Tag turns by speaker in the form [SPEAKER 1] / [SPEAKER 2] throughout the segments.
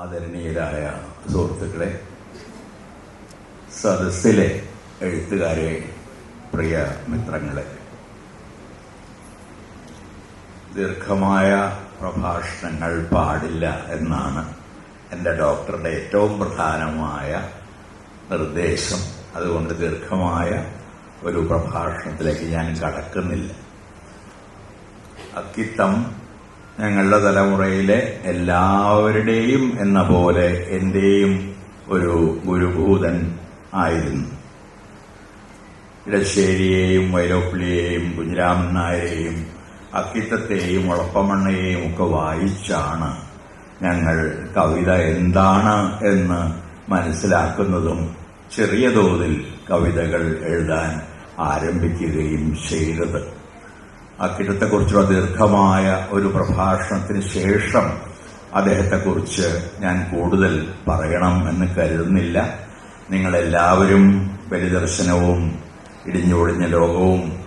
[SPEAKER 1] ആദരണീയരായ സുഹൃത്തുക്കളെ സദസ്സിലെ എഴുത്തുകാരെ പ്രിയ മിത്രങ്ങളെ ദീർഘമായ പ്രഭാഷണങ്ങൾ പാടില്ല എന്നാണ് എന്റെ ഡോക്ടറുടെ ഏറ്റവും പ്രധാനമായ നിർദ്ദേശം. അതുകൊണ്ട് ദീർഘമായ ഒരു പ്രഭാഷണത്തിലേക്ക് ഞാൻ കടക്കുന്നില്ല. അക്കിത്തം ഞങ്ങളുടെ തലമുറയിലെ എല്ലാവരുടെയും എന്ന പോലെ എന്റെയും ഒരു ഗുരുഭൂതൻ ആയിരുന്നു. ഇടശ്ശേരിയെയും വൈലോപ്പിളിയെയും കുഞ്ഞിരാമൻ നായരെയും അക്കിത്തത്തെയും ഉളപ്പമണ്ണയെയും ഒക്കെ വായിച്ചാണ് ഞങ്ങൾ കവിത എന്താണ് എന്ന് മനസ്സിലാക്കുന്നതും ചെറിയ തോതിൽ കവിതകൾ എഴുതാൻ ആരംഭിക്കുകയും ചെയ്തത്. അക്കിടത്തെക്കുറിച്ചുള്ള ദീർഘമായ ഒരു പ്രഭാഷണത്തിന് ശേഷം അദ്ദേഹത്തെക്കുറിച്ച് ഞാൻ കൂടുതൽ പറയണം എന്ന് കരുതുന്നില്ല. നിങ്ങളെല്ലാവരും ബലിദർശനവും ഇടിഞ്ഞൊടിഞ്ഞ ലോകവും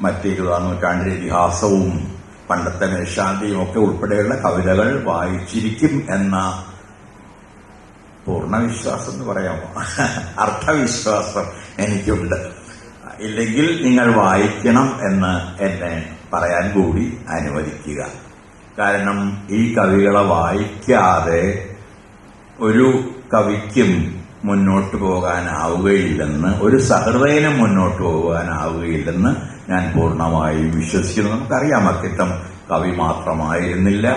[SPEAKER 1] മറ്റ് ഇരുപതാം നൂറ്റാണ്ടിലെ ഇതിഹാസവും പണ്ടത്തെ മേശാന്തിയും ഒക്കെ ഉൾപ്പെടെയുള്ള കവിതകൾ വായിച്ചിരിക്കും എന്ന പൂർണവിശ്വാസം എന്ന് പറയാമോ? അർത്ഥവിശ്വാസം എനിക്കുണ്ട്. ഇല്ലെങ്കിൽ നിങ്ങൾ വായിക്കണം എന്ന് എന്നെ പറയാൻ കൂടി അനുവദിക്കുക. കാരണം ഈ കവികളെ വായിക്കാതെ ഒരു കവിക്കും മുന്നോട്ട് പോകാനാവുകയില്ലെന്ന് ഒരു സഹൃദയനും മുന്നോട്ട് പോകാനാവുകയില്ലെന്ന് ഞാൻ പൂർണമായും വിശ്വസിക്കുന്നു. നമുക്കറിയാം അക്കിത്തം കവി മാത്രമായിരുന്നില്ല.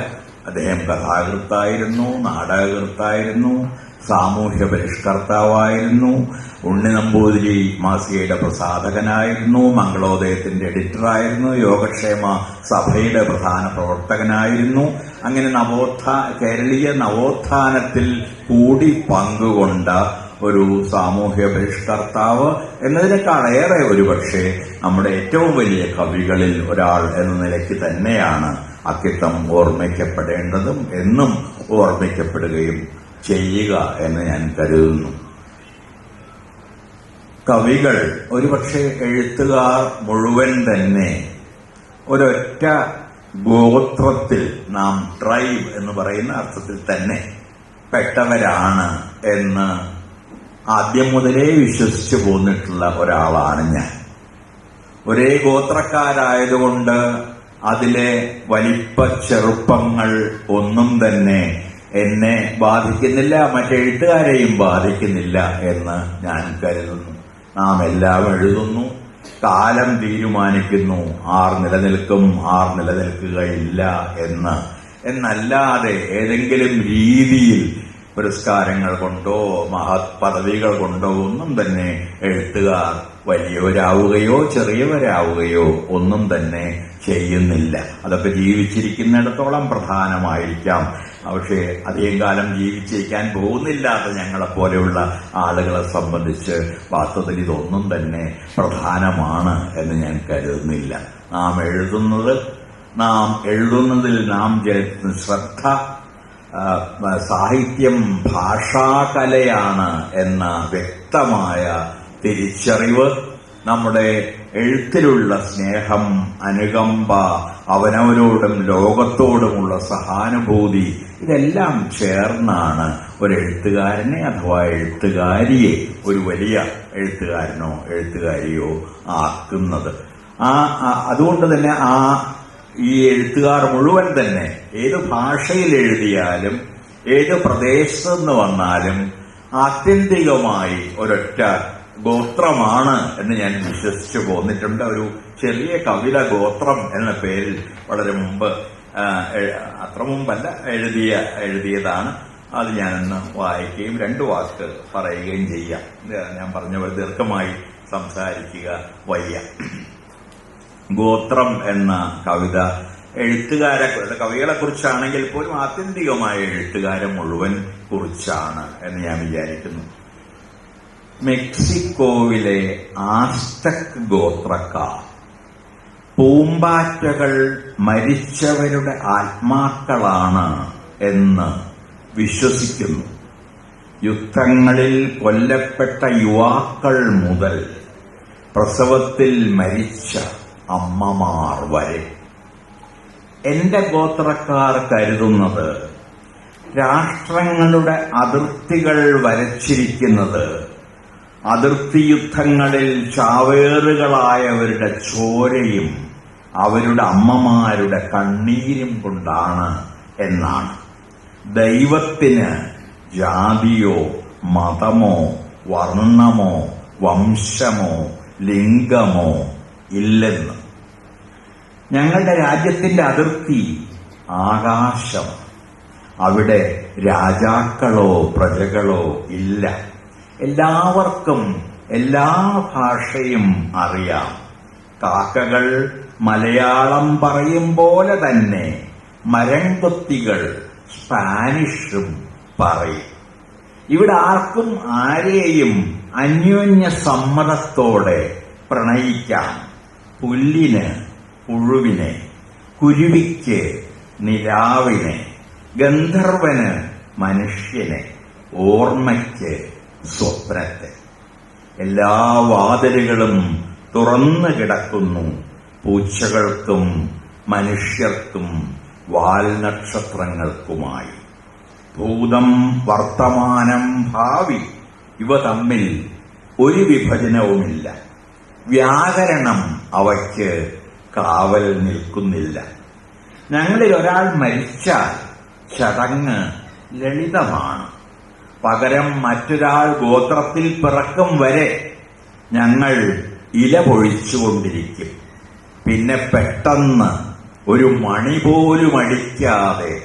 [SPEAKER 1] അദ്ദേഹം കഥാകൃത്തായിരുന്നു നാടകകൃത്തായിരുന്നു. സാമൂഹ്യ പരിഷ്കർത്താവായിരുന്നു ഉണ്ണി നമ്പൂതിരി മാസികയുടെ പ്രസാധകനായിരുന്നു. മംഗളോദയത്തിന്റെ എഡിറ്ററായിരുന്നു. യോഗക്ഷേമ സഭയുടെ പ്രധാന പ്രവർത്തകനായിരുന്നു. അങ്ങനെ നവോത്ഥാ കേരളീയ നവോത്ഥാനത്തിൽ കൂടി പങ്കുകൊണ്ട ഒരു സാമൂഹ്യ പരിഷ്കർത്താവ് എന്നതിനേക്കാളേറെ ഒരുപക്ഷെ നമ്മുടെ ഏറ്റവും വലിയ കവികളിൽ ഒരാൾ എന്ന നിലയ്ക്ക് തന്നെയാണ് അക്കിത്തം ഓർമ്മിക്കപ്പെടേണ്ടതും എന്നും ഓർമ്മിക്കപ്പെടുകയും ചെയ്യുക എന്ന് ഞാൻ കരുതുന്നു. കവികൾ ഒരുപക്ഷെ എഴുത്തുകാർ മുഴുവൻ തന്നെ ഒരൊറ്റ ഗോത്രത്തിൽ നാം ട്രൈബ് എന്ന് പറയുന്ന അർത്ഥത്തിൽ തന്നെ പെട്ടവരാണ് എന്ന് ആദ്യം മുതലേ വിശ്വസിച്ചു പോന്നിട്ടുള്ള ഒരാളാണ് ഞാൻ. ഒരേ ഗോത്രക്കാരായതുകൊണ്ട് അതിലെ വലിപ്പ ചെറുപ്പങ്ങൾ ഒന്നും തന്നെ എന്നെ ബാധിക്കുന്നില്ല മറ്റെഴുത്തുകാരെയും ബാധിക്കുന്നില്ല എന്ന് ഞാൻ കരുതുന്നു. നാം എല്ലാം എഴുതുന്നു കാലം തീരുമാനിക്കുന്നു ആർ നിലനിൽക്കും ആർ നിലനിൽക്കുകയില്ല എന്ന്. എന്നല്ലാതെ ഏതെങ്കിലും രീതിയിൽ പുരസ്കാരങ്ങൾ കൊണ്ടോ മഹത് പദവികൾ കൊണ്ടോ ഒന്നും തന്നെ എഴുത്തുകാർ വലിയവരാവുകയോ ചെറിയവരാവുകയോ ഒന്നും തന്നെ ചെയ്യുന്നില്ല. അതൊക്കെ ജീവിച്ചിരിക്കുന്നിടത്തോളം പ്രധാനമായിരിക്കാം. പക്ഷേ അധികം കാലം ജീവിച്ചേക്കാൻ പോകുന്നില്ലാത്ത ഞങ്ങളെപ്പോലെയുള്ള ആളുകളെ സംബന്ധിച്ച് വാസ്തവത്തിൽ ഇതൊന്നും തന്നെ പ്രധാനമാണ് എന്ന് ഞാൻ കരുതുന്നില്ല. നാം എഴുതുന്നത് നാം എഴുതുന്നതിൽ നാം ചെലുത്തുന്ന ശ്രദ്ധ സാഹിത്യം ഭാഷാകലയാണ് എന്ന വ്യക്തമായ തിരിച്ചറിവ് നമ്മുടെ എഴുത്തിലുള്ള സ്നേഹം അനുകമ്പ അവനവനോടും ലോകത്തോടുമുള്ള സഹാനുഭൂതി ഇതെല്ലാം ചേർന്നാണ് ഒരു എഴുത്തുകാരനെ അഥവാ എഴുത്തുകാരിയെ ഒരു വലിയ എഴുത്തുകാരനോ എഴുത്തുകാരിയോ ആക്കുന്നത്. ആ അതുകൊണ്ട് തന്നെ ആ ഈ എഴുത്തുകാർ മുഴുവൻ തന്നെ ഏത് ഭാഷയിൽ എഴുതിയാലും ഏത് പ്രദേശത്തുനിന്ന് വന്നാലും ആത്യന്തികമായി ഒരൊറ്റ ഗോത്രമാണ് എന്ന് ഞാൻ വിശ്വസിച്ചു പോന്നിട്ടുണ്ട്. ഒരു ചെറിയ കവിത ഗോത്രം എന്ന പേരിൽ വളരെ മുമ്പ് അത്ര മുമ്പല്ല എഴുതിയ എഴുതിയതാണ്. അത് ഞാനൊന്ന് വായിക്കുകയും രണ്ട് വാക്ക് പറയുകയും ചെയ്യാം. ഞാൻ പറഞ്ഞ പോലെ ദീർഘമായി സംസാരിക്കുക വയ്യ. ഗോത്രം എന്ന കവിത എഴുത്തുകാരെ കവികളെ കുറിച്ചാണെങ്കിൽ പോലും ആത്യന്തികമായ എഴുത്തുകാരെ മുഴുവൻ കുറിച്ചാണ് എന്ന് ഞാൻ വിചാരിക്കുന്നു. മെക്സിക്കോവിലെ ആസ്റ്റക് ഗോത്രക്കാർ. പൂമ്പാറ്റകൾ മരിച്ചവരുടെ ആത്മാക്കളാണ് എന്ന് വിശ്വസിക്കുന്നു. യുദ്ധങ്ങളിൽ കൊല്ലപ്പെട്ട യുവാക്കൾ മുതൽ പ്രസവത്തിൽ മരിച്ച അമ്മമാർ വരെ. എന്റെ ഗോത്രക്കാർ കരുതുന്നത് രാഷ്ട്രങ്ങളുടെ അതിർത്തികൾ വരച്ചിരിക്കുന്നത് അതിർത്തി യുദ്ധങ്ങളിൽ ചാവേറുകളായവരുടെ ചോരയും അവരുടെ അമ്മമാരുടെ കണ്ണീരും കൊണ്ടാണ് എന്നാണ്. ദൈവത്തിന് ജാതിയോ മതമോ വർണമോ വംശമോ ലിംഗമോ ഇല്ലെന്ന്. ഞങ്ങളുടെ രാജ്യത്തിന്റെ അതിർത്തി ആകാശം. അവിടെ രാജാക്കളോ പ്രജകളോ ഇല്ല. എല്ലാവർക്കും എല്ലാ ഭാഷയും അറിയാം. കാക്കകൾ മലയാളം പറയും പോലെ തന്നെ മരംകൊത്തികൾ സ്പാനിഷും പറയും. ഇവിടെ ആർക്കും ആരെയും അന്യോന്യ സമ്മതത്തോടെ പ്രണയിക്കാം. പുല്ലിന് പുഴുവിനെ കുരുവിക്ക് നിലാവിനെ ഗന്ധർവന് മനുഷ്യനെ ഓർമ്മയ്ക്ക് സ്വപ്നത്തെ. എല്ലാ വാതിലുകളും തുറന്നു കിടക്കുന്നു. പൂച്ചകൾക്കും മനുഷ്യർക്കും വാൽനക്ഷത്രങ്ങൾക്കുമായി ഭൂതം വർത്തമാനം ഭാവി ഇവ തമ്മിൽ ഒരു വിഭജനവുമില്ല. വ്യാകരണം അവയ്ക്ക് കാവൽ നിൽക്കുന്നില്ല. ഞങ്ങളിൽ ഒരാൾ മരിച്ചാൽ ചടങ്ങ് ലളിതമാണ്. പകരം മറ്റൊരാൾ ഗോത്രത്തിൽ പിറക്കും വരെ ഞങ്ങൾ ഇല പൊഴിച്ചുകൊണ്ടിരിക്കും. പിന്നെ പെട്ടെന്ന് ഒരു മണി പോലും അടിക്കാതെ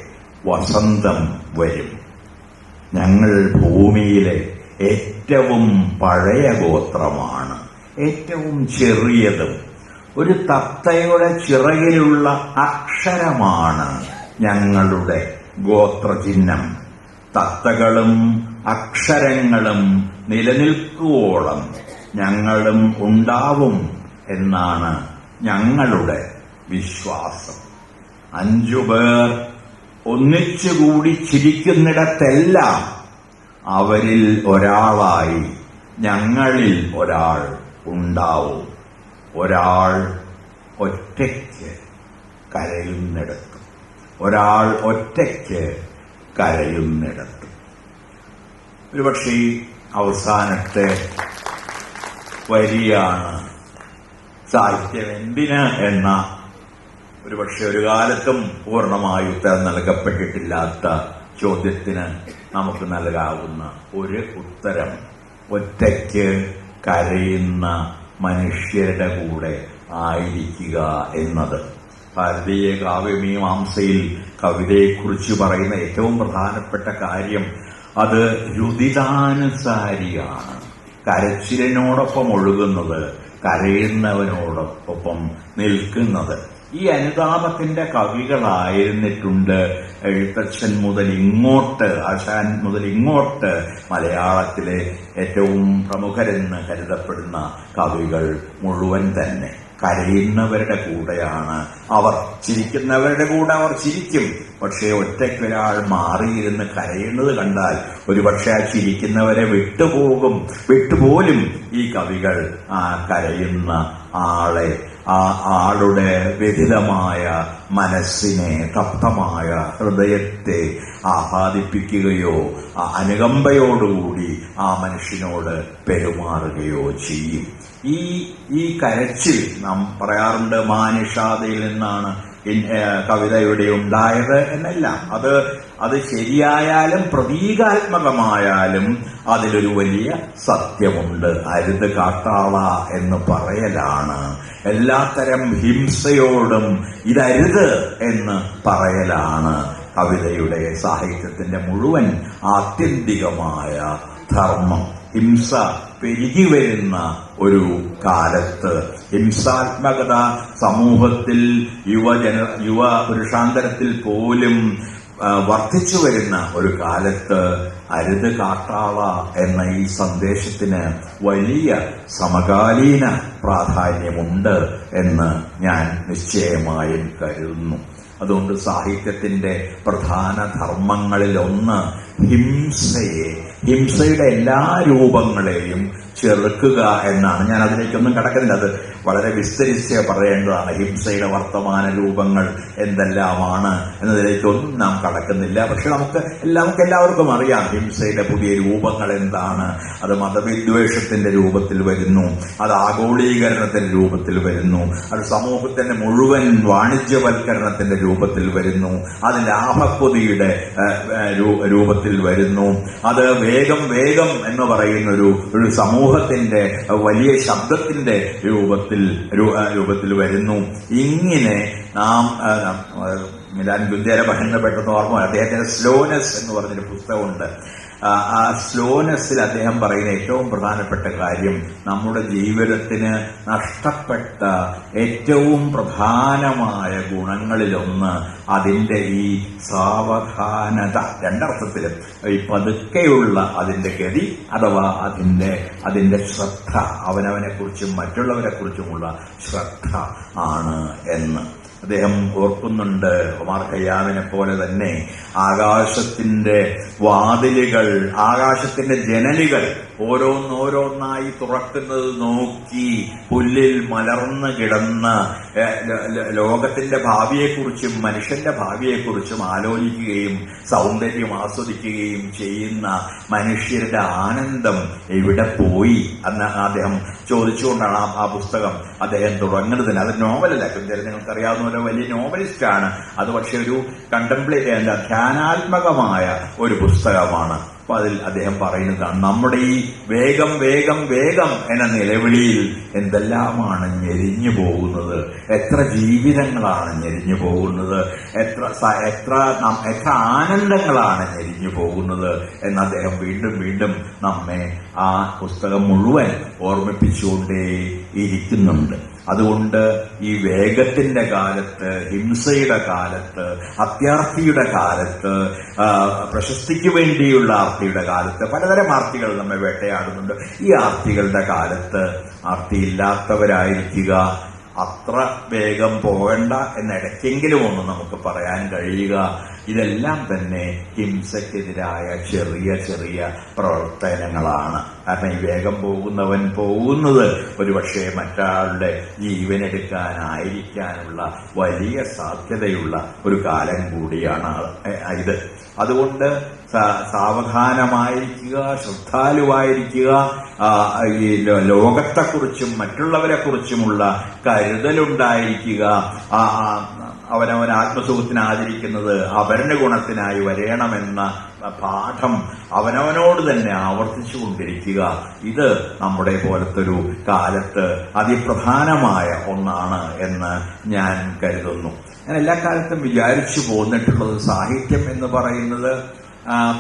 [SPEAKER 1] വസന്തം വരും. ഞങ്ങൾ ഭൂമിയിലെ ഏറ്റവും പഴയ ഗോത്രമാണ് ഏറ്റവും ചെറിയതും ഒരു തത്തയുടെ ചിറകിലുള്ള അക്ഷരമാണ് ഞങ്ങളുടെ ഗോത്രചിഹ്നം. തത്തകളും അക്ഷരങ്ങളും നിലനിൽക്കുവോളം ഞങ്ങളും ഉണ്ടാവും എന്നാണ് ഞങ്ങളുടെ വിശ്വാസം. അഞ്ചു പേർ ഒന്നിച്ചുകൂടി ചിരിക്കുന്നിടത്തെല്ലാം അവരിൽ ഒരാളായി ഞങ്ങളിൽ ഒരാൾ ഉണ്ടാവും. ഒരാൾ ഒറ്റയ്ക്ക് കരയുന്നിടത്തും ഒരാൾ ഒറ്റയ്ക്ക് കരയുന്നിടത്ത് ഒരുപക്ഷെ ഈ അവസാനത്തെ വരിയാണ്. സാഹിത്യം എന്തിന് എന്ന ഒരുപക്ഷെ ഒരു കാലത്തും പൂർണമായി ഉത്തരം നൽകപ്പെട്ടിട്ടില്ലാത്ത ചോദ്യത്തിന് നമുക്ക് നൽകാവുന്ന ഒരു ഉത്തരം. ഒറ്റയ്ക്ക് കരയുന്ന മനുഷ്യരുടെ കൂടെ ആയിരിക്കുക എന്നത്. ഭാരതീയ കാവ്യമീമാംസയിൽ കവിതയെക്കുറിച്ച് പറയുന്ന ഏറ്റവും പ്രധാനപ്പെട്ട കാര്യം അത് രുദിതാനുസാരിയാണ് കരച്ചിലിനോടൊപ്പം ഒഴുകുന്നത് കരയുന്നവനോടൊപ്പം നിൽക്കുന്നത്. ഈ അനുതാപത്തിന്റെ കവികളായിരുന്നിട്ടുണ്ട് എഴുത്തച്ഛൻ മുതൽ ഇങ്ങോട്ട് ആശാൻ മുതൽ ഇങ്ങോട്ട് മലയാളത്തിലെ ഏറ്റവും പ്രമുഖരെന്ന് കരുതപ്പെടുന്ന കവികൾ മുഴുവൻ തന്നെ. കരയുന്നവരുടെ കൂടെയാണ് അവർ ചിരിക്കുന്നവരുടെ കൂടെ അവർ ചിരിക്കും. പക്ഷേ ഒറ്റയ്ക്കൊരാൾ മാറിയിരുന്ന് കരയുന്നത് കണ്ടാൽ ഒരുപക്ഷെ ആ ചിരിക്കുന്നവരെ വിട്ടുപോകും. വിട്ടുപോലും ഈ കവികൾ ആ കരയുന്ന ആളെ ആ ആളുടെ വ്യതിതമായ മനസ്സിനെ തപ്തമായ ഹൃദയത്തെ ആഹ്ലാദിപ്പിക്കുകയോ അനുകമ്പയോടുകൂടി ആ മനുഷ്യനോട് പെരുമാറുകയോ ചെയ്യും. ഈ ഈ കരച്ചിൽ നാം പറയാറുണ്ട് മാനുഷാദയിൽ നിന്നാണ് കവിതയുടെ ഉണ്ടായത് എന്നല്ല. അത് അത് ശരിയായാലും പ്രതീകാത്മകമായാലും അതിലൊരു വലിയ സത്യമുണ്ട്. അരുത് കാട്ടാള എന്ന് പറയലാണ്. എല്ലാത്തരം ഹിംസയോടും ഇതരുത് എന്ന് പറയലാണ്. കവിതയുടെ സാഹിത്യത്തിന്റെ മുഴുവൻ ആത്യന്തികമായ ധർമ്മം ഹിംസ പെരുകി വരുന്ന ഒരു കാലത്ത് ഹിംസാത്മകത സമൂഹത്തിൽ യുവജന യുവ പുരുഷാന്തരത്തിൽ പോലും വർദ്ധിച്ചു വരുന്ന ഒരു കാലത്ത് അരുത് കാട്ടാള എന്ന ഈ സന്ദേശത്തിന് വലിയ സമകാലീന പ്രാധാന്യമുണ്ട് എന്ന് ഞാൻ നിശ്ചയമായും കരുതുന്നു. അതുകൊണ്ട് സാഹിത്യത്തിന്റെ പ്രധാന ധർമ്മങ്ങളിലൊന്ന് ഹിംസയെ ഹിംസയുടെ എല്ലാ രൂപങ്ങളെയും ചെറുക്കുക എന്നാണ്. ഞാൻ അതിലേക്കൊന്നും കടക്കുന്നില്ല. അത് വളരെ വിസ്തരിച്ച് പറയേണ്ടതാണ്. ഹിംസയുടെ വർത്തമാന രൂപങ്ങൾ എന്തെല്ലാമാണ് എന്നതിലേക്കൊന്നും നാം കടക്കുന്നില്ല. പക്ഷെ നമുക്ക് എല്ലാം നമുക്ക് എല്ലാവർക്കും അറിയാം ഹിംസയുടെ പുതിയ രൂപങ്ങൾ എന്താണ്. അത് മതവിദ്വേഷത്തിന്റെ രൂപത്തിൽ വരുന്നു. അത് ആഗോളീകരണത്തിന്റെ രൂപത്തിൽ വരുന്നു. അത് സമൂഹത്തിന്റെ മുഴുവൻ വാണിജ്യവൽക്കരണത്തിന്റെ രൂപത്തിൽ വരുന്നു. അത് ലാഭക്കൊതിയുടെ രൂപത്തിൽ വരുന്നു. അത് വേഗം വേഗം എന്ന് പറയുന്ന ഒരു ഒരു സമൂഹത്തിന്റെ വലിയ ശബ്ദത്തിന്റെ രൂപത്തിൽ രൂപത്തിൽ വരുന്നു. ഇങ്ങനെ നാം മിലാൻ ഗുന്ദേര പറയുന്ന പെട്ടെന്ന് ഓർമ്മ അദ്ദേഹത്തിന്റെ സ്ലോനെസ് എന്ന് പറഞ്ഞൊരു പുസ്തകമുണ്ട്. ആ, സ്ലോനസിൽ അദ്ദേഹം പറയുന്ന ഏറ്റവും പ്രധാനപ്പെട്ട കാര്യം നമ്മുടെ ജീവിതത്തിന് നഷ്ടപ്പെട്ട ഏറ്റവും പ്രധാനമായ ഗുണങ്ങളിലൊന്ന് അതിന്റെ ഈ സാവധാനത. രണ്ടർത്ഥത്തിലും. ഈ പതുക്കെയുള്ള അതിന്റെ ഗതി അഥവാ അതിന്റെ അതിന്റെ ശ്രദ്ധ അവനവനെക്കുറിച്ചും മറ്റുള്ളവരെക്കുറിച്ചുമുള്ള ശ്രദ്ധ ആണ് എന്ന്. അദ്ദേഹം ഓർക്കുന്നുണ്ട് ഒമാർ ഖയ്യാമിനെ പോലെ തന്നെ ആകാശത്തിന്റെ വാതിലുകൾ ആകാശത്തിന്റെ ജനലുകൾ ഓരോന്നോരോന്നായി തുറക്കുന്നത് നോക്കി പുല്ലിൽ മലർന്നു കിടന്ന് ലോകത്തിന്റെ ഭാവിയെക്കുറിച്ചും മനുഷ്യന്റെ ഭാവിയെക്കുറിച്ചും ആലോചിക്കുകയും സൗന്ദര്യം ആസ്വദിക്കുകയും ചെയ്യുന്ന മനുഷ്യരുടെ ആനന്ദം എവിടെ പോയി? എന്ന് അദ്ദേഹം ചോദിച്ചുകൊണ്ടാണ് ആ- പുസ്തകം അദ്ദേഹം തുടങ്ങുന്നതിന് അത് നോവലല്ല. കുഞ്ചേരൻ നിങ്ങൾക്കറിയാവുന്ന പോലെ വലിയ നോവലിസ്റ്റാണ്. അത് പക്ഷെ ഒരു കണ്ടംപ്ലേ ധ്യാനാത്മകമായ ഒരു പുസ്തകമാണ്. അപ്പൊ അതിൽ അദ്ദേഹം പറയുന്നതാണ് നമ്മുടെ ഈ വേഗം വേഗം വേഗം എന്ന നിലവിളിയിൽ എന്തെല്ലാമാണ് ഞെരിഞ്ഞു പോകുന്നത്? എത്ര ജീവിതങ്ങളാണ് ഞെരിഞ്ഞു പോകുന്നത്? എത്ര എത്ര എത്ര ആനന്ദങ്ങളാണ് ഞെരിഞ്ഞു പോകുന്നത്? എന്ന് അദ്ദേഹം വീണ്ടും വീണ്ടും നമ്മെ ആ പുസ്തകം മുഴുവൻ ഓർമ്മിപ്പിച്ചുകൊണ്ടേ ഇരിക്കുന്നുണ്ട് അതുകൊണ്ട് ഈ വേഗത്തിന്റെ കാലത്ത് ഹിംസയുടെ കാലത്ത് അത്യാർത്തിയുടെ കാലത്ത് പ്രശസ്തിക്ക് വേണ്ടിയുള്ള ആർത്തിയുടെ കാലത്ത് പലതരം ആർത്തികൾ നമ്മെ വേട്ടയാടുന്നുണ്ട്. ഈ ആർത്തികളുടെ കാലത്ത് ആർത്തിയില്ലാത്തവരായിരിക്കുക അത്ര വേഗം പോകണ്ട എന്നിടയ്ക്കെങ്കിലും ഒന്ന് നമുക്ക് പറയാൻ കഴിയുക. ഇതെല്ലാം തന്നെ ഹിംസക്കെതിരായ ചെറിയ ചെറിയ പ്രവർത്തനങ്ങളാണ്. കാരണം ഈ വേഗം പോകുന്നവൻ പോകുന്നത് ഒരുപക്ഷെ മറ്റൊരാളുടെ ജീവനെടുക്കാനായിരിക്കാനുള്ള വലിയ സാധ്യതയുള്ള ഒരു കാലം കൂടിയാണ് ഇത്. അതുകൊണ്ട് സാവധാനമായിരിക്കുക ശ്രദ്ധാലുവായിരിക്കുക ഈ ലോകത്തെക്കുറിച്ചും മറ്റുള്ളവരെ കുറിച്ചുമുള്ള കരുതലുണ്ടായിരിക്കുക അവനവൻ ആത്മസുഖത്തിന് ആചരിക്കുന്നത് അവരുടെ ഗുണത്തിനായി വരയണമെന്ന പാഠം അവനവനോട് തന്നെ ആവർത്തിച്ചു കൊണ്ടിരിക്കുക ഇത് നമ്മുടെ പോലത്തൊരു കാലത്ത് അതിപ്രധാനമായ ഒന്നാണ് എന്ന് ഞാൻ കരുതുന്നു. ഞാൻ എല്ലാ കാലത്തും വിചാരിച്ചു പോന്നിട്ടുള്ളത് സാഹിത്യം എന്ന് പറയുന്നത്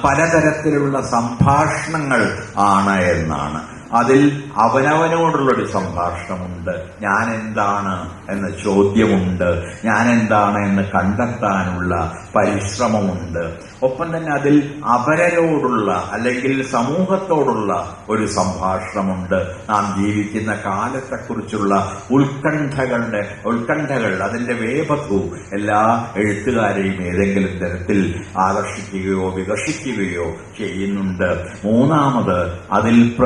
[SPEAKER 1] പലതരത്തിലുള്ള സംഭാഷണങ്ങൾ ആണ് എന്നാണ് അതിൽ അവനവനോടുള്ളൊരു സംഭാഷണമുണ്ട്. ഞാൻ എന്താണ് എന്ന ചോദ്യമുണ്ട്. ഞാൻ എന്താണ് എന്ന് കണ്ടെത്താനുള്ള പരിശ്രമമുണ്ട്. ഒപ്പം തന്നെ അതിൽ അപരരോടുള്ള അല്ലെങ്കിൽ സമൂഹത്തോടുള്ള ഒരു സംഭാഷണമുണ്ട്. നാം ജീവിക്കുന്ന കാലത്തെക്കുറിച്ചുള്ള ഉത്കണ്ഠകളുടെ ഉത്കണ്ഠകൾ അതിന്റെ വേപത്വം എല്ലാ എഴുത്തുകാരെയും ഏതെങ്കിലും തരത്തിൽ ആകർഷിക്കുകയോ വികസിക്കുകയോ ചെയ്യുന്നുണ്ട്. മൂന്നാമത് അതിൽ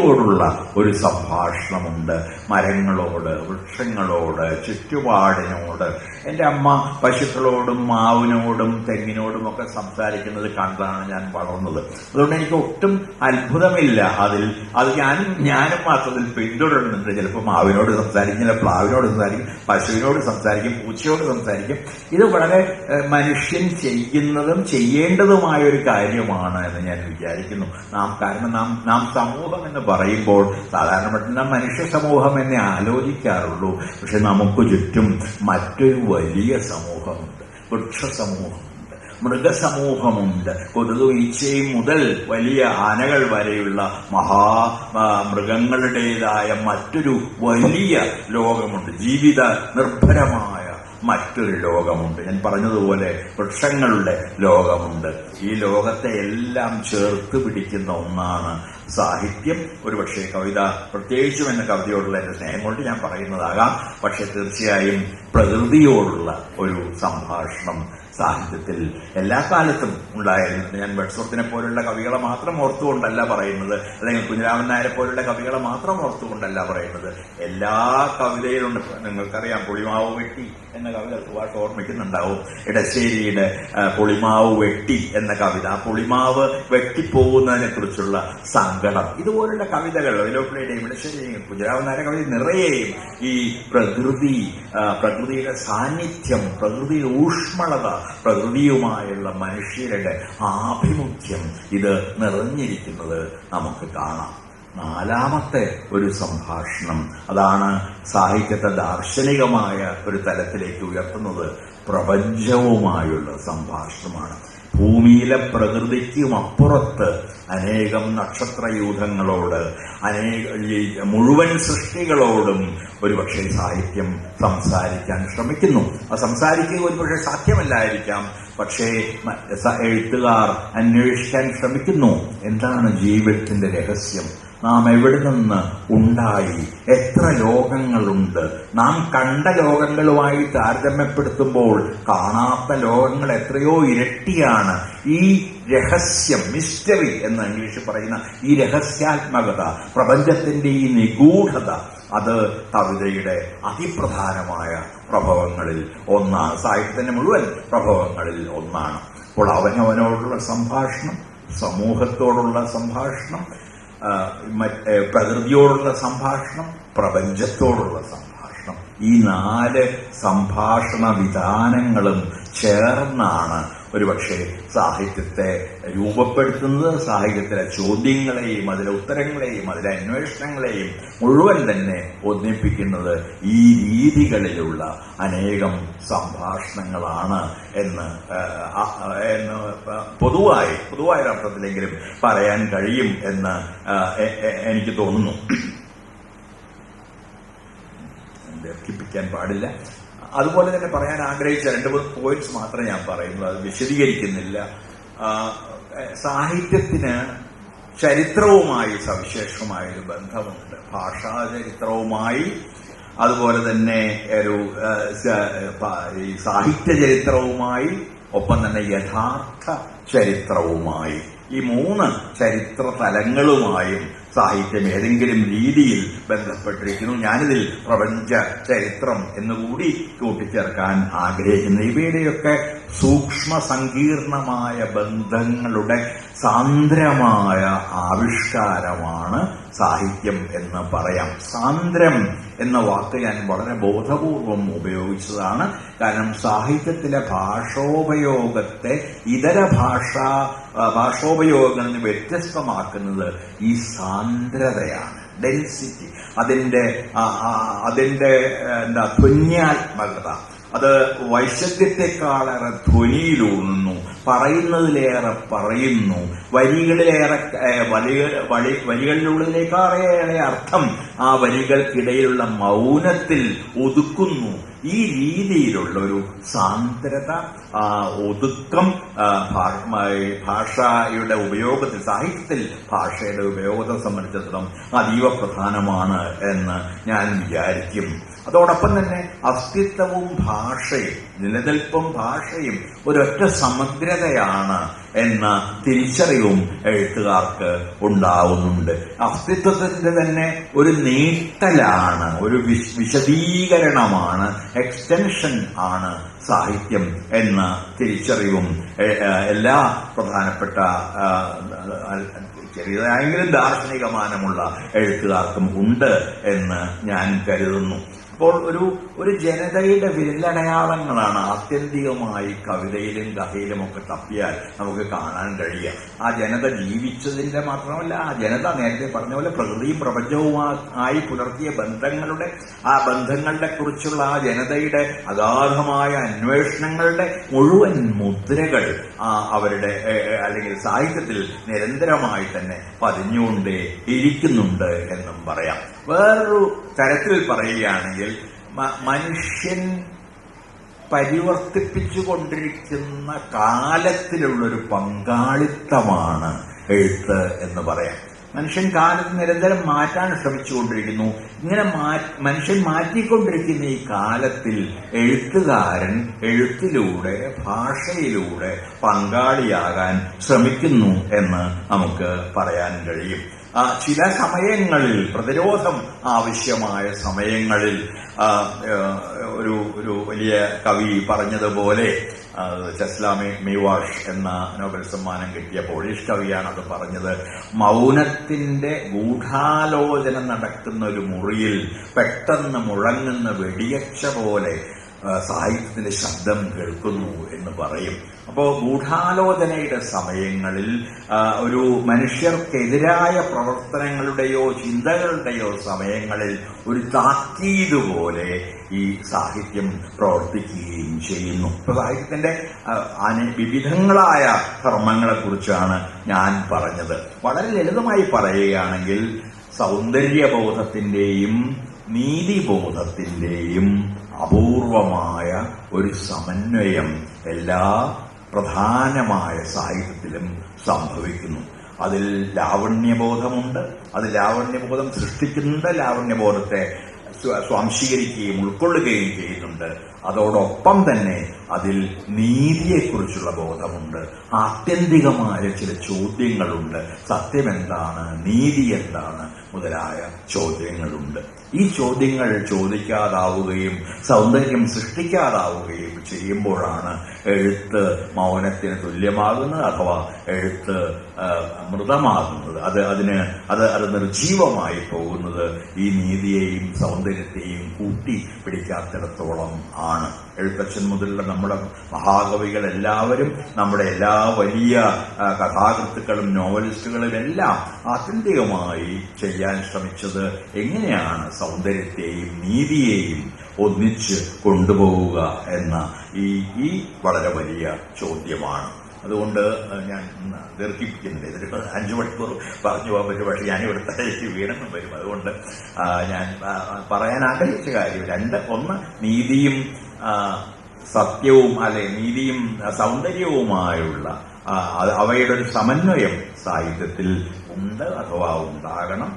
[SPEAKER 1] പ്രകൃതിയോടുള്ള ഒരു സംഭാഷണമുണ്ട്. മരങ്ങളോട് വൃക്ഷങ്ങളോട് ചുറ്റുപാടിനോട്. എന്റെ അമ്മ പശുക്കളോടും മാവിനോടും തെങ്ങിനോടും ഒക്കെ സംസാരിക്കുന്നത് കണ്ടാണ് ഞാൻ വളർന്നത്. അതുകൊണ്ട് എനിക്ക് ഒട്ടും അത്ഭുതമില്ല അതിൽ. അത് ഞാനും ഞാനും മാത്രത്തിൽ പിന്തുടരുന്നുണ്ട്. ചിലപ്പോൾ മാവിനോട് സംസാരിക്കും ചില പ്ലാവിനോട് സംസാരിക്കും പശുവിനോട് സംസാരിക്കും പൂച്ചയോട് സംസാരിക്കും. ഇത് വളരെ മനുഷ്യൻ ചെയ്യുന്നതും ചെയ്യേണ്ടതുമായ ഒരു കാര്യമാണ് എന്ന് ഞാൻ വിചാരിക്കുന്നു. നാം കാരണം നാം നാം സമൂഹം എന്ന് പറയുമ്പോൾ നാം മനുഷ്യ സമൂഹം എന്നെ ആലോചിക്കാറുള്ളൂ. പക്ഷെ നമുക്ക് ചുറ്റും മറ്റൊരു വലിയ സമൂഹമുണ്ട്. വൃക്ഷ സമൂഹമുണ്ട് മൃഗസമൂഹമുണ്ട്. കൊതുക് ഈച്ചയും മുതൽ വലിയ ആനകൾ വരെയുള്ള മഹാ മൃഗങ്ങളുടേതായ മറ്റൊരു വലിയ ലോകമുണ്ട്. ജീവിത നിർഭരമായ മറ്റൊരു ലോകമുണ്ട്. ഞാൻ പറഞ്ഞതുപോലെ വൃക്ഷങ്ങളുടെ ലോകമുണ്ട്. ഈ ലോകത്തെ എല്ലാം ചേർത്ത് പിടിക്കുന്ന ഒന്നാണ് സാഹിത്യം. ഒരുപക്ഷെ കവിത പ്രത്യേകിച്ചും എന്ന കവിതയോടുള്ള എന്റെ സ്നേഹം കൊണ്ട് ഞാൻ പറയുന്നതാകാം. പക്ഷെ തീർച്ചയായും പ്രകൃതിയോടുള്ള ഒരു സംഭാഷണം സാഹിത്യത്തിൽ എല്ലാ കാലത്തും ഉണ്ടായിരുന്നു. ഞാൻ ബഡ്സ്വർത്തിനെ പോലുള്ള കവികളെ മാത്രം ഓർത്തുകൊണ്ടല്ല പറയുന്നത്. അല്ലെങ്കിൽ കുഞ്ഞിരാമൻ നായരെ പോലുള്ള കവികളെ മാത്രം ഓർത്തുകൊണ്ടല്ല പറയുന്നത്. എല്ലാ കവിതയിലുണ്ട് നിങ്ങൾക്കറിയാം പുളിമാവ് വെട്ടി എന്ന കവിത സുഭാഷ് ഓർമ്മിക്കുന്നുണ്ടാവും. ഇടശ്ശേരിയുടെ പൊളിമാവ് വെട്ടി എന്ന കവിത. പുളിമാവ് വെട്ടിപ്പോകുന്നതിനെ കുറിച്ചുള്ള സങ്കടം ഇതുപോലുള്ള കവിതകൾ വിലോപ്പിളിയുടെയും ഇടശ്ശേരിയും കുജരാവനാരെ കവിത നിറയെയും ഈ പ്രകൃതി പ്രകൃതിയുടെ സാന്നിധ്യം പ്രകൃതിയുടെ ഊഷ്മളത പ്രകൃതിയുമായുള്ള മനുഷ്യരുടെ ആഭിമുഖ്യം ഇത് നിറഞ്ഞിരിക്കുന്നത് നമുക്ക് കാണാം. നാലാമത്തെ ഒരു സംഭാഷണം അതാണ് സാഹിത്യത്തെ ദാർശനികമായ ഒരു തലത്തിലേക്ക് ഉയർത്തുന്നത് പ്രപഞ്ചവുമായുള്ള സംഭാഷണമാണ്. ഭൂമിയിലെ പ്രകൃതിക്കും അപ്പുറത്ത് അനേകം നക്ഷത്രയൂഥങ്ങളോട് അനേക മുഴുവൻ സൃഷ്ടികളോടും ഒരുപക്ഷെ സാഹിത്യം സംസാരിക്കാൻ ശ്രമിക്കുന്നു. ആ സംസാരിക്കുക ഒരുപക്ഷെ സാധ്യമല്ലായിരിക്കാം പക്ഷേ എഴുത്തുകാർ അന്വേഷിക്കാൻ ശ്രമിക്കുന്നു. എന്താണ് ജീവിതത്തിന്റെ രഹസ്യം? നാം എവിടെ നിന്ന് ഉണ്ടായി? എത്ര ലോകങ്ങളുണ്ട്? നാം കണ്ട ലോകങ്ങളുമായി താരതമ്യപ്പെടുത്തുമ്പോൾ കാണാത്ത ലോകങ്ങൾ എത്രയോ ഇരട്ടിയാണ്. ഈ രഹസ്യം മിസ്റ്ററി എന്ന് ഇംഗ്ലീഷ് പറയുന്ന ഈ രഹസ്യാത്മകത പ്രപഞ്ചത്തിന്റെ ഈ നിഗൂഢത അത് കവിതയുടെ അതിപ്രധാനമായ പ്രഭവങ്ങളിൽ ഒന്നാണ്. സാഹിത്യത്തിന്റെ മുഴുവൻ പ്രഭവങ്ങളിൽ ഒന്നാണ്. അപ്പോൾ അവനവനോടുള്ള സംഭാഷണം സമൂഹത്തോടുള്ള സംഭാഷണം പ്രകൃതിയോടുള്ള സംഭാഷണം പ്രപഞ്ചത്തോടുള്ള സംഭാഷണം. ഈ നാല് സംഭാഷണ വിധാനങ്ങളും ചേർന്നാണ് ഒരുപക്ഷെ സാഹിത്യത്തെ രൂപപ്പെടുത്തുന്നത് സാഹിത്യത്തിലെ ചോദ്യങ്ങളെയും അതിലെ ഉത്തരങ്ങളെയും അതിലെ അന്വേഷണങ്ങളെയും മുഴുവൻ തന്നെ ഒന്നിപ്പിക്കുന്നത് ഈ രീതികളിലുള്ള അനേകം സംഭാഷണങ്ങളാണ് എന്ന് എന്ന് പൊതുവായി പൊതുവായ അർത്ഥത്തിലെങ്കിലും പറയാൻ കഴിയും എന്ന് എനിക്ക് തോന്നുന്നു. ദീർഘിപ്പിക്കാൻ പാടില്ല? അതുപോലെ തന്നെ പറയാൻ ആഗ്രഹിച്ച രണ്ട് മൂന്ന് പോയിന്റ്സ് മാത്രമേ ഞാൻ പറയുന്നു അത് വിശദീകരിക്കുന്നില്ല. സാഹിത്യത്തിന് ചരിത്രവുമായി സവിശേഷമായ ഒരു ബന്ധമുണ്ട്. ഭാഷാ ചരിത്രവുമായി അതുപോലെ തന്നെ ഒരു സാഹിത്യ ചരിത്രവുമായി ഒപ്പം തന്നെ യഥാർത്ഥ ചരിത്രവുമായി. ഈ മൂന്ന് ചരിത്ര തലങ്ങളുമായും സാഹിത്യം ഏതെങ്കിലും രീതിയിൽ ബന്ധപ്പെട്ടിരിക്കുന്നു. ഞാനിതിൽ പ്രപഞ്ച ചരിത്രം എന്നുകൂടി കൂട്ടിച്ചേർക്കാൻ ആഗ്രഹിക്കുന്നു. ഇവയുടെയൊക്കെ സൂക്ഷ്മ സങ്കീർണമായ ബന്ധങ്ങളുടെ സാന്ദ്രമായ ആവിഷ്കാരമാണ് സാഹിത്യം എന്ന് പറയാം. സാന്ദ്രം എന്ന വാക്ക് ഞാൻ വളരെ ബോധപൂർവം ഉപയോഗിച്ചതാണ്. കാരണം സാഹിത്യത്തിലെ ഭാഷോപയോഗത്തെ ഇതര ഭാഷാ ഭാഷോപയോഗങ്ങളിൽ നിന്ന് വ്യത്യസ്തമാക്കുന്നത് ഈ സാന്ദ്രതയാണ്. ഡെൻസിറ്റി അതിന്റെ ആ, എന്താ ധ്വന്യാത്മകത. അത് വൈശദ്യത്തെക്കാളേറെ ധ്വനിയിലൂന്നുന്നു പറയുന്നതിലേറെ പറയുന്നു വരികളിലേറെ വരി വരികളിലുള്ളതിനേക്കാളേറെ അർത്ഥം ആ വരികൾക്കിടയിലുള്ള മൗനത്തിൽ ഒതുക്കുന്നു. ഈ രീതിയിലുള്ള ഒരു സാന്ദ്രത ആ, ഒതുക്കം ഭാഷയുടെ ഉപയോഗത്തിൽ സാഹിത്യത്തിൽ ഭാഷയുടെ ഉപയോഗത്തെ സംബന്ധിച്ചിടത്തോളം അതീവ പ്രധാനമാണ് എന്ന് ഞാൻ വിചാരിക്കും. അതോടൊപ്പം തന്നെ അസ്തിത്വവും ഭാഷയും നിലനിൽപ്പും ഭാഷയും ഒരൊറ്റ സമഗ്രതയാണ് എന്ന തിരിച്ചറിവും എഴുത്തുകാർക്ക് ഉണ്ടാവുന്നുണ്ട്. അസ്തിത്വത്തിന്റെ തന്നെ ഒരു നീട്ടലാണ് ഒരു വിശ- വിശദീകരണമാണ് എക്സ്റ്റൻഷൻ ആണ് സാഹിത്യം എന്ന തിരിച്ചറിവും. എല്ലാ പ്രധാനപ്പെട്ട ചെറിയതായെങ്കിലും ദാർശനികമാനമുള്ള എഴുത്തുകാർക്കും ഉണ്ട് എന്ന് ഞാൻ കരുതുന്നു. അപ്പോൾ ഒരു ഒരു ജനതയുടെ വിരലടയാളങ്ങളാണ് ആത്യന്തികമായി കവിതയിലും കഥയിലും ഒക്കെ തപ്പിയാൽ നമുക്ക് കാണാൻ കഴിയുക. ആ ജനത ജീവിച്ചതിന്റെ മാത്രമല്ല ആ ജനത നേരത്തെ പറഞ്ഞ പോലെ പ്രകൃതിയും പ്രപഞ്ചവുമായി പുലർത്തിയ ബന്ധങ്ങളുടെ ആ ബന്ധങ്ങളുടെ കുറിച്ചുള്ള ആ ജനതയുടെ അഗാധമായ അന്വേഷണങ്ങളുടെ മുഴുവൻ മുദ്രകൾ അവരുടെ അല്ലെങ്കിൽ സാഹിത്യത്തിൽ നിരന്തരമായി തന്നെ പതിഞ്ഞുകൊണ്ടേ ഇരിക്കുന്നുണ്ട് എന്നും പറയാം. വേറൊരു തരത്തിൽ പറയുകയാണെങ്കിൽ മനുഷ്യൻ പരിവർത്തിപ്പിച്ചുകൊണ്ടിരിക്കുന്ന കാലത്തിലുള്ളൊരു പങ്കാളിത്തമാണ് എഴുത്ത് എന്ന് പറയാം. മനുഷ്യൻ കാലത്ത് നിരന്തരം മാറ്റാൻ ശ്രമിച്ചുകൊണ്ടിരിക്കുന്നു. ഇങ്ങനെ മനുഷ്യൻ മാറ്റിക്കൊണ്ടിരിക്കുന്ന ഈ കാലത്തിൽ എഴുത്തുകാരൻ എഴുത്തിലൂടെ ഭാഷയിലൂടെ പങ്കാളിയാകാൻ ശ്രമിക്കുന്നു എന്ന് നമുക്ക് പറയാൻ കഴിയും. ചില സമയങ്ങളിൽ പ്രതിരോധം ആവശ്യമായ സമയങ്ങളിൽ ഒരു ഒരു വലിയ കവി പറഞ്ഞതുപോലെ ചസ്ലാമി മീവാഷ് എന്ന നോബൽ സമ്മാനം കിട്ടിയ പോളിഷ് കവിയാണ് അത് പറഞ്ഞത്. മൗനത്തിന്റെ ഗൂഢാലോചന നടക്കുന്ന ഒരു മുറിയിൽ പെട്ടെന്ന് മുഴങ്ങുന്ന വെടിയച്ച പോലെ സാഹിത്യത്തിന്റെ ശബ്ദം കേൾക്കുന്നു എന്ന് പറയും. അപ്പോ ഗൂഢാലോചനയുടെ സമയങ്ങളിൽ ഒരു മനുഷ്യർക്കെതിരായ പ്രവർത്തനങ്ങളുടെയോ ചിന്തകളുടെയോ സമയങ്ങളിൽ ഒരു താക്കീത് പോലെ ഈ സാഹിത്യം പ്രവർത്തിക്കുകയും ചെയ്യുന്നു. ഇപ്പൊ സാഹിത്യത്തിന്റെ വിവിധങ്ങളായ ധർമ്മങ്ങളെ കുറിച്ചാണ് ഞാൻ പറഞ്ഞത്. വളരെ ലളിതമായി പറയുകയാണെങ്കിൽ സൗന്ദര്യബോധത്തിന്റെയും നീതിബോധത്തിന്റെയും അപൂർവമായ ഒരു സമന്വയം എല്ലാ പ്രധാനമായ സാഹിത്യത്തിലും സംഭവിക്കുന്നു. അതിൽ ലാവണ്യബോധമുണ്ട്. അത് ലാവണ്യബോധം സൃഷ്ടിക്കുന്നുണ്ട് ലാവണ്യബോധത്തെ സ്വ- സ്വാംശീകരിക്കുകയും ഉൾക്കൊള്ളുകയും ചെയ്യുന്നുണ്ട്. അതോടൊപ്പം തന്നെ അതിൽ നീതിയെക്കുറിച്ചുള്ള ബോധമുണ്ട്. ആത്യന്തികമായ ചില ചോദ്യങ്ങളുണ്ട്. സത്യം എന്താണ് നീതി എന്താണ്? മുതലായ ചോദ്യങ്ങളുണ്ട്. ഈ ചോദ്യങ്ങൾ ചോദിക്കാതാവുകയും സൗന്ദര്യം സൃഷ്ടിക്കാതാവുകയും ചെയ്യുമ്പോഴാണ് എഴുത്ത് മൗനത്തിന് തുല്യമാകുന്നത് അഥവാ എഴുത്ത് മൃതമാകുന്നത്. അത് അതിന് അത് അത് നിർജീവമായി പോകുന്നത് ഈ നീതിയെയും സൗന്ദര്യത്തെയും കൂട്ടി പിടിക്കാത്തിടത്തോളം ആണ്. എഴുത്തച്ഛൻ മുതലുള്ള നമ്മുടെ മഹാകവികൾ എല്ലാവരും നമ്മുടെ എല്ലാ വലിയ കഥാകൃത്തുക്കളും നോവലിസ്റ്റുകളും എല്ലാം ആത്യന്തികമായി ചെയ്യാൻ ശ്രമിച്ചത് എങ്ങനെയാണ് സൗന്ദര്യത്തെയും നീതിയെയും ഒന്നിച്ച് കൊണ്ടുപോവുക എന്ന ഈ ഈ വളരെ വലിയ ചോദ്യമാണ്. അതുകൊണ്ട് ഞാൻ ദീർഘിപ്പിക്കുന്നില്ല. ഇതൊരു അഞ്ചു മണിക്കൂർ പറഞ്ഞു പോകാൻ പറ്റും. പക്ഷേ ഞാൻ ഇവിടുത്തെ വീണെന്നും വരും. അതുകൊണ്ട് ഞാൻ പറയാൻ ആഗ്രഹിച്ച കാര്യം രണ്ട്. ഒന്ന് നീതിയും സത്യവും അല്ലെ നീതിയും സൗന്ദര്യവുമായുള്ള അവയുടെ ഒരു സമന്വയം സാഹിത്യത്തിൽ ഉണ്ട് അഥവാ ഉണ്ടാകണം.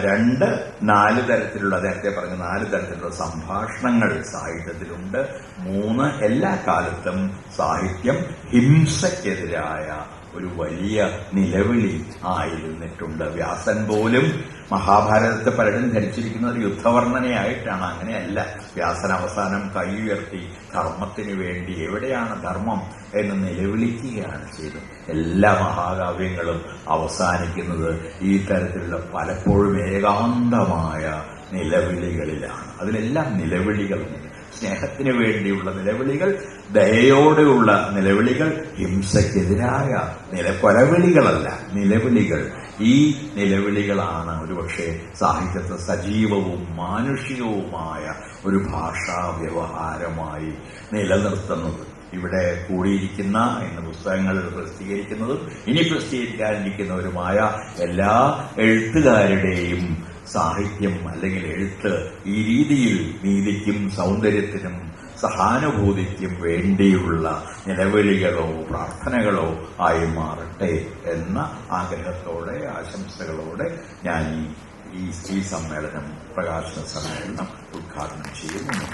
[SPEAKER 1] രണ്ട് നാല് തരത്തിലുള്ള നേരത്തെ പറഞ്ഞ നാല് തരത്തിലുള്ള സംഭാഷണങ്ങൾ സാഹിത്യത്തിലുണ്ട്. മൂന്ന് എല്ലാ കാലത്തും സാഹിത്യം ഹിംസയ്ക്കെതിരായ ഒരു വലിയ നിലവിളി ആയിരുന്നിട്ടുണ്ട്. വ്യാസൻ പോലും മഹാഭാരതത്തെ പലരും ധരിച്ചിരിക്കുന്നത് ഒരു യുദ്ധവർണനയായിട്ടാണ്. അങ്ങനെയല്ല വ്യാസൻ അവസാനം കൈ ഉയർത്തി ധർമ്മത്തിന് വേണ്ടി എവിടെയാണ് ധർമ്മം എന്ന് നിലവിളിക്കുകയാണ് ചെയ്തത്. എല്ലാ മഹാകാവ്യങ്ങളും അവസാനിക്കുന്നത് ഈ തരത്തിലുള്ള പലപ്പോഴും ഏകാന്തമായ നിലവിളികളിലാണ്. അതിലെല്ലാം നിലവിളികളുണ്ട്. സ്നേഹത്തിന് വേണ്ടിയുള്ള നിലവിളികൾ ദയോടെയുള്ള നിലവിളികൾ ഹിംസക്കെതിരായ നില കൊലവിളികളല്ല നിലവിളികൾ. ഈ നിലവിളികളാണ് ഒരുപക്ഷെ സാഹിത്യത്തെ സജീവവും മാനുഷികവുമായ ഒരു ഭാഷാ വ്യവഹാരമായി നിലനിർത്തുന്നത്. ഇവിടെ കൂടിയിരിക്കുന്ന ഇന്ന് പുസ്തകങ്ങൾ പ്രസിദ്ധീകരിക്കുന്നതും ഇനി പ്രസിദ്ധീകരിക്കാനിരിക്കുന്നവരുമായ എല്ലാ എഴുത്തുകാരുടെയും സാഹിത്യം അല്ലെങ്കിൽ എഴുത്ത് ഈ രീതിയിൽ നീതിക്കും സൗന്ദര്യത്തിനും സഹാനുഭൂതിക്കും വേണ്ടിയുള്ള നിലവിളികളോ പ്രാർത്ഥനകളോ ആയി മാറട്ടെ എന്ന ആഗ്രഹത്തോടെ ആശംസകളോടെ ഞാൻ ഈ ഈ സമ്മേളനം പ്രകാശന സമ്മേളനം ഉദ്ഘാടനം ചെയ്യുന്നു.